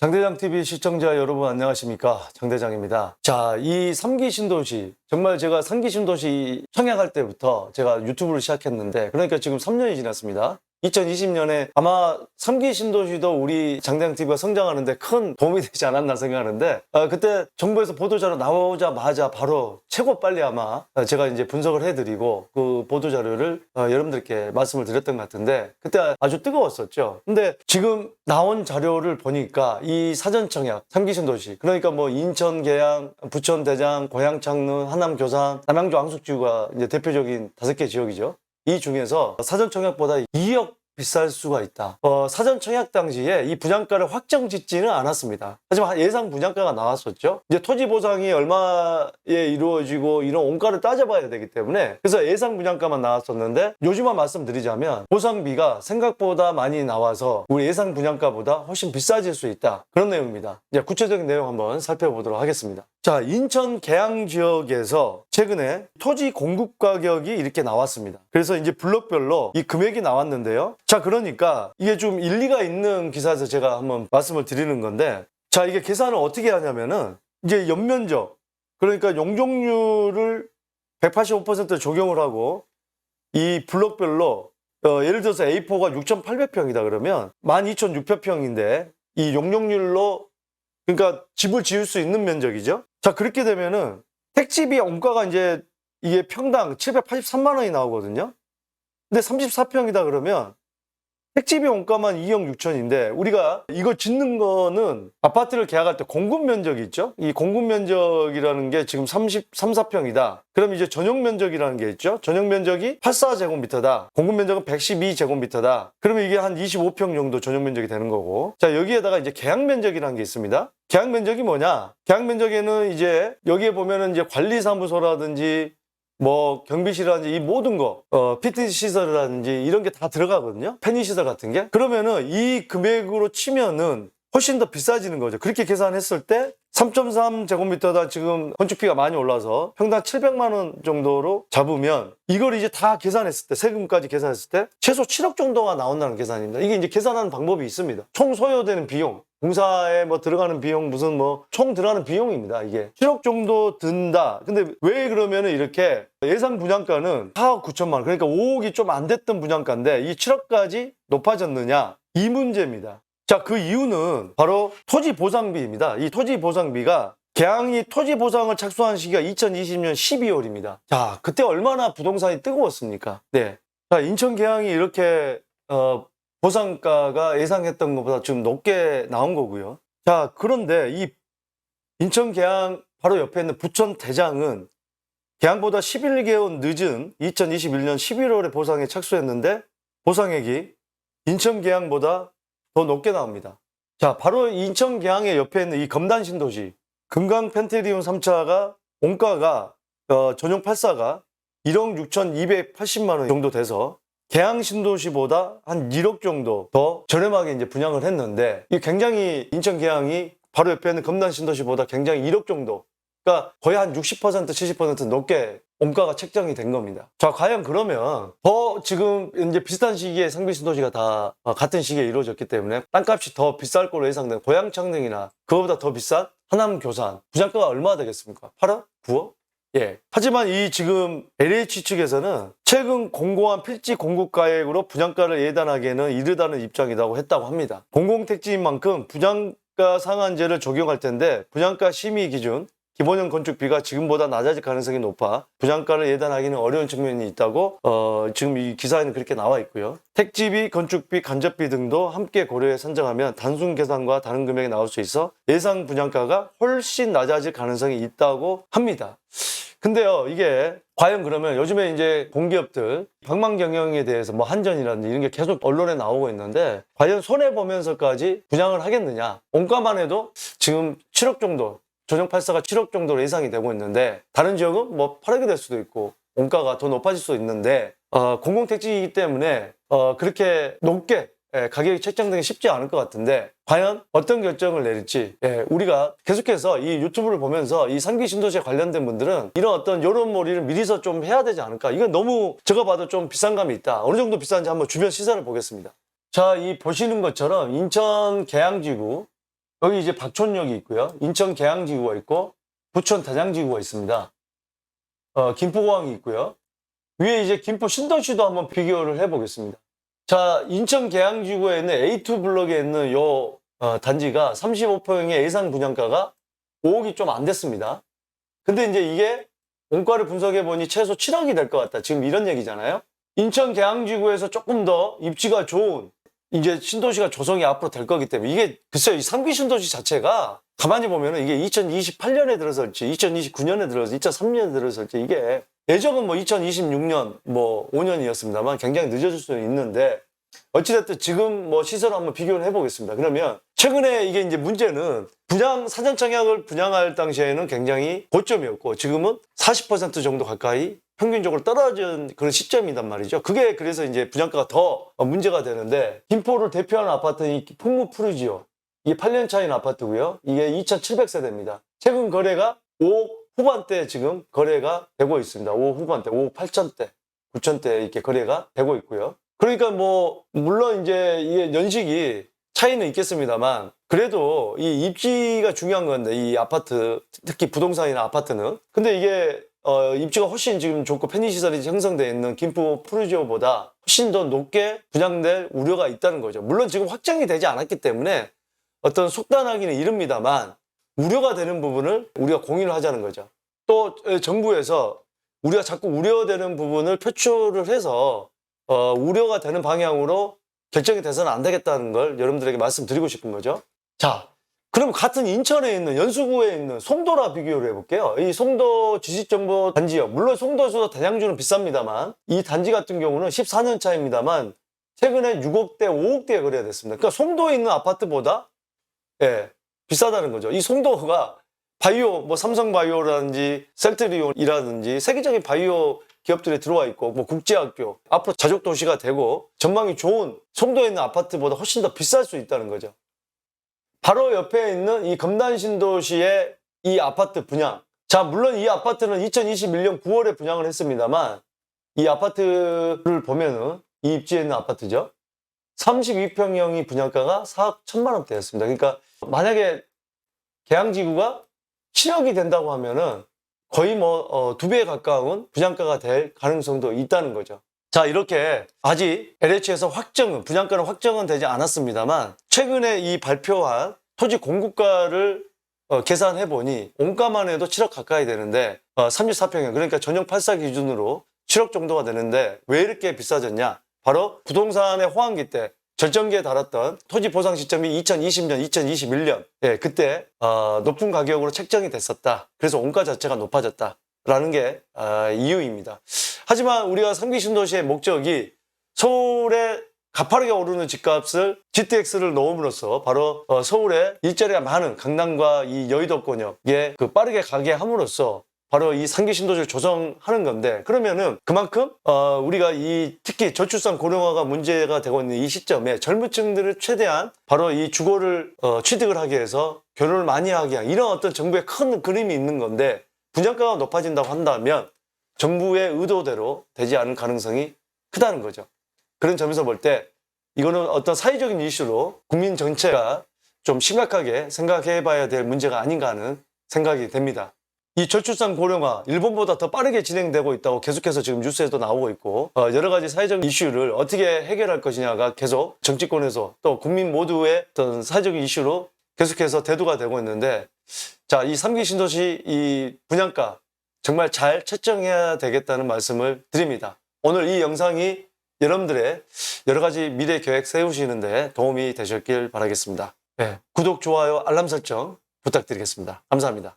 장대장 TV 시청자 여러분 안녕하십니까 장대장입니다. 자, 이 3기 신도시 정말 제가 3기 신도시 청약할 때부터 제가 유튜브를 시작했는데 그러니까 지금 3년이 지났습니다. 2020년에 아마 3기 신도시도 우리 장대장 TV가 성장하는데 큰 도움이 되지 않았나 생각하는데 아, 그때 정부에서 보도자료 나오자마자 바로 최고 빨리 아마 제가 이제 분석을 해드리고 그 보도자료를 어, 여러분들께 말씀을 드렸던 것 같은데 그때 아주 뜨거웠었죠. 근데 지금 나온 자료를 보니까 이 사전청약 3기 신도시 그러니까 뭐 인천 계양, 부천 대장, 고양 창릉, 하남 교산, 남양주 앙숙지구가 이제 대표적인 다섯 개 지역이죠. 이 중에서 사전 청약보다 2억 비쌀 수가 있다. 어, 사전 청약 당시에 이 분양가를 확정 짓지는 않았습니다. 하지만 예상 분양가가 나왔었죠. 이제 토지 보상이 얼마에 이루어지고 이런 원가를 따져봐야 되기 때문에 그래서 예상 분양가만 나왔었는데 요즘만 말씀드리자면 보상비가 생각보다 많이 나와서 우리 예상 분양가보다 훨씬 비싸질 수 있다. 그런 내용입니다. 이제 구체적인 내용 한번 살펴보도록 하겠습니다. 자, 인천 계양 지역에서 최근에 토지 공급 가격이 이렇게 나왔습니다. 그래서 이제 블록별로 이 금액이 나왔는데요. 자, 그러니까 이게 좀 일리가 있는 기사에서 제가 한번 말씀을 드리는 건데, 자, 이게 계산을 어떻게 하냐면은 이제 연면적, 그러니까 용적률을 185% 적용을 하고 이 블록별로 어, 예를 들어서 A4가 6,800평이다 그러면 12,600평인데 이 용적률로 그러니까 집을 지을 수 있는 면적이죠. 자, 그렇게 되면은 택지비 원가가 이제 이게 평당 783만 원이 나오거든요. 근데 34평이다 그러면 택지비 원가만 2억 6천인데 우리가 이거 짓는 거는 아파트를 계약할 때 공급 면적이 있죠. 이 공급 면적이라는 게 지금 33, 4평이다. 그럼 이제 전용 면적이라는 게 있죠. 전용 면적이 84제곱미터다. 공급 면적은 112제곱미터다. 그러면 이게 한 25평 정도 전용 면적이 되는 거고. 자, 여기에다가 이제 계약 면적이라는 게 있습니다. 계약 면적이 뭐냐? 계약 면적에는 이제 여기에 보면은 이제 관리사무소라든지 뭐 경비실이라든지 이 모든 거, 어, 피트 시설이라든지 이런 게 다 들어가거든요. 편의 시설 같은 게. 그러면은 이 금액으로 치면은 훨씬 더 비싸지는 거죠. 그렇게 계산했을 때 3.3제곱미터다 지금 건축비가 많이 올라서 평당 700만 원 정도로 잡으면 이걸 이제 다 계산했을 때 세금까지 계산했을 때 최소 7억 정도가 나온다는 계산입니다. 이게 이제 계산하는 방법이 있습니다. 총 소요되는 비용 공사에 뭐 들어가는 비용 무슨 뭐 총 들어가는 비용입니다. 이게 7억 정도 든다. 근데 왜 그러면은 이렇게 예상 분양가는 4억 9천만 원 그러니까 5억이 좀 안 됐던 분양가인데 이 7억까지 높아졌느냐 이 문제입니다. 자, 그 이유는 바로 토지 보상비입니다. 이 토지 보상비가 계양이 토지 보상을 착수한 시기가 2020년 12월입니다. 자, 그때 얼마나 부동산이 뜨거웠습니까? 네. 자, 인천 계양이 이렇게 어, 보상가가 예상했던 것보다 좀 높게 나온 거고요. 자, 그런데 이 인천 계양 바로 옆에 있는 부천 대장은 계양보다 11개월 늦은 2021년 11월에 보상에 착수했는데 보상액이 인천 계양보다 더 높게 나옵니다. 자, 바로 인천 계양의 옆에 있는 이 검단 신도시 금강 펜테리움 3차가 원가가 어, 전용 84가 1억 6,280만 원 정도 돼서 계양 신도시보다 한 1억 정도 더 저렴하게 이제 분양을 했는데 이 굉장히 인천 계양이 바로 옆에 있는 검단 신도시보다 굉장히 1억 정도 그러니까 거의 한 60% 70% 높게 원가가 책정이 된 겁니다. 자, 과연 그러면 더 지금 이제 비슷한 시기에 상비 신도시가 다 어, 같은 시기에 이루어졌기 때문에 땅값이 더 비쌀 걸로 예상된 고양 창릉이나 그거보다 더 비싼 하남 교산 분양가가 얼마나 되겠습니까? 8억? 9억? 예. 하지만 이 지금 LH 측에서는 최근 공고한 필지 공급가액으로 분양가를 예단하기에는 이르다는 입장이라고 했다고 합니다. 공공택지인 만큼 분양가 상한제를 적용할 텐데 분양가 심의 기준 기본형 건축비가 지금보다 낮아질 가능성이 높아 분양가를 예단하기는 어려운 측면이 있다고 어, 지금 이 기사에는 그렇게 나와 있고요. 택지비, 건축비, 간접비 등도 함께 고려해 산정하면 단순 계산과 다른 금액이 나올 수 있어 예상 분양가가 훨씬 낮아질 가능성이 있다고 합니다. 근데요, 이게 과연 그러면 요즘에 이제 공기업들 방망 경영에 대해서 뭐 한전이라든지 이런 게 계속 언론에 나오고 있는데 과연 손해 보면서까지 분양을 하겠느냐? 원가만 해도 지금 7억 정도 전용 84가 7억 정도로 예상이 되고 있는데 다른 지역은 뭐 8억이 될 수도 있고 원가가 더 높아질 수도 있는데 어, 공공택지이기 때문에 어, 그렇게 높게 예, 가격이 책정되기 쉽지 않을 것 같은데 과연 어떤 결정을 내릴지 예, 우리가 계속해서 이 유튜브를 보면서 이 상기 신도시에 관련된 분들은 이런 어떤 여론몰이를 미리서 좀 해야 되지 않을까 이건 너무 제가 봐도 좀 비싼 감이 있다 어느 정도 비싼지 한번 주변 시세를 보겠습니다 자 이 보시는 것처럼 인천 계양지구 여기 이제 박촌역이 있고요. 인천 계양지구가 있고 부천 단양지구가 있습니다. 어, 김포공항이 있고요. 위에 이제 김포 신도시도 한번 비교를 해보겠습니다. 자, 인천 계양지구에 있는 A2 블럭에 있는 요 어, 단지가 35평의 예상 분양가가 5억이 좀 안 됐습니다. 근데 이제 이게 원가를 분석해 보니 최소 7억이 될 것 같다. 지금 이런 얘기잖아요. 인천 계양지구에서 조금 더 입지가 좋은 이제 신도시가 조성이 앞으로 될 거기 때문에 이게 글쎄요 이 3기 신도시 자체가 가만히 보면은 이게 2028년에 들어설지 2029년에 들어서 2003년에 들어설지 이게 예정은 뭐 2026년 뭐 5년이었습니다만 굉장히 늦어질 수는 있는데 어찌됐든 지금 뭐 시설을 한번 비교를 해보겠습니다. 그러면 최근에 이게 이제 문제는 분양 사전 청약을 분양할 당시에는 굉장히 고점이었고 지금은 40% 정도 가까이 평균적으로 떨어진 그런 시점이단 말이죠. 그게 그래서 이제 분양가가 더 문제가 되는데 김포를 대표하는 아파트는 이 풍무 푸르지오. 이게 8년 차인 아파트고요. 이게 2,700세대입니다. 최근 거래가 5억 후반대 지금 거래가 되고 있습니다. 5억 후반대, 5억 8천대, 9천대 이렇게 거래가 되고 있고요. 그러니까 뭐 물론 이제 이게 연식이 차이는 있겠습니다만 그래도 이 입지가 중요한 건데 이 아파트 특히 부동산이나 아파트는 근데 이게 어, 입지가 훨씬 지금 좋고 편의시설이 형성되어 있는 김포 푸르지오보다 훨씬 더 높게 분양될 우려가 있다는 거죠. 물론 지금 확정이 되지 않았기 때문에 어떤 속단하기는 이릅니다만 우려가 되는 부분을 우리가 공유를 하자는 거죠. 또 에, 정부에서 우리가 자꾸 우려되는 부분을 표출을 해서 어, 우려가 되는 방향으로 결정이 돼서는 안 되겠다는 걸 여러분들에게 말씀드리고 싶은 거죠. 자, 그럼 같은 인천에 있는 연수구에 있는 송도라 비교를 해볼게요. 이 송도 지식정보 단지역, 물론 송도에서 단양주는 비쌉니다만 이 단지 같은 경우는 14년 차입니다만 최근에 6억대, 5억대에 거래가 됐습니다. 그러니까 송도에 있는 아파트보다 예, 비싸다는 거죠. 이 송도가 바이오, 뭐 삼성바이오라든지 셀트리온이라든지 세계적인 바이오 기업들이 들어와 있고 뭐 국제학교 앞으로 자족 도시가 되고 전망이 좋은 송도에 있는 아파트보다 훨씬 더 비쌀 수 있다는 거죠. 바로 옆에 있는 이 검단 신도시의 이 아파트 분양. 자, 물론 이 아파트는 2021년 9월에 분양을 했습니다만 이 아파트를 보면은 이 입지에 있는 아파트죠. 32평형이 분양가가 4억 1천만 원대였습니다. 그러니까 만약에 계양지구가 7억이 된다고 하면은 거의 뭐, 어, 두 배에 가까운 분양가가 될 가능성도 있다는 거죠. 자, 이렇게 아직 LH에서 확정은, 분양가는 확정은 되지 않았습니다만, 최근에 이 발표한 토지 공급가를 어, 계산해 보니, 온가만 해도 7억 가까이 되는데, 어, 34평형, 그러니까 전용 84 기준으로 7억 정도가 되는데, 왜 이렇게 비싸졌냐? 바로 부동산의 호황기 때 절정기에 달았던 토지 보상 시점이 2020년, 2021년. 예, 그때 어, 높은 가격으로 책정이 됐었다. 그래서 원가 자체가 높아졌다 라는 게 어, 이유입니다. 하지만 우리가 상기 신도시의 목적이 서울에 가파르게 오르는 집값을 GTX를 넣음으로써 바로 어, 서울에 일자리가 많은 강남과 이 여의도권역에 그 빠르게 가게 함으로써 바로 이 상기 신도시를 조성하는 건데 그러면은 그만큼 어 우리가 이 특히 저출산 고령화가 문제가 되고 있는 이 시점에 젊은 층들을 최대한 바로 이 주거를 어 취득을 하기 위해서 결혼을 많이 하게 한 이런 어떤 정부의 큰 그림이 있는 건데 분양가가 높아진다고 한다면 정부의 의도대로 되지 않을 가능성이 크다는 거죠. 그런 점에서 볼 때 이거는 어떤 사회적인 이슈로 국민 전체가 좀 심각하게 생각해 봐야 될 문제가 아닌가 하는 생각이 됩니다. 이 저출산 고령화 일본보다 더 빠르게 진행되고 있다고 계속해서 지금 뉴스에도 나오고 있고 어, 여러 가지 사회적 이슈를 어떻게 해결할 것이냐가 계속 정치권에서 또 국민 모두의 어떤 사회적인 이슈로 계속해서 대두가 되고 있는데 자 이 삼기 신도시 이 분양가 정말 잘 채정해야 되겠다는 말씀을 드립니다. 오늘 이 영상이 여러분들의 여러 가지 미래 계획 세우시는데 도움이 되셨길 바라겠습니다. 네, 구독, 좋아요, 알람 설정 부탁드리겠습니다. 감사합니다.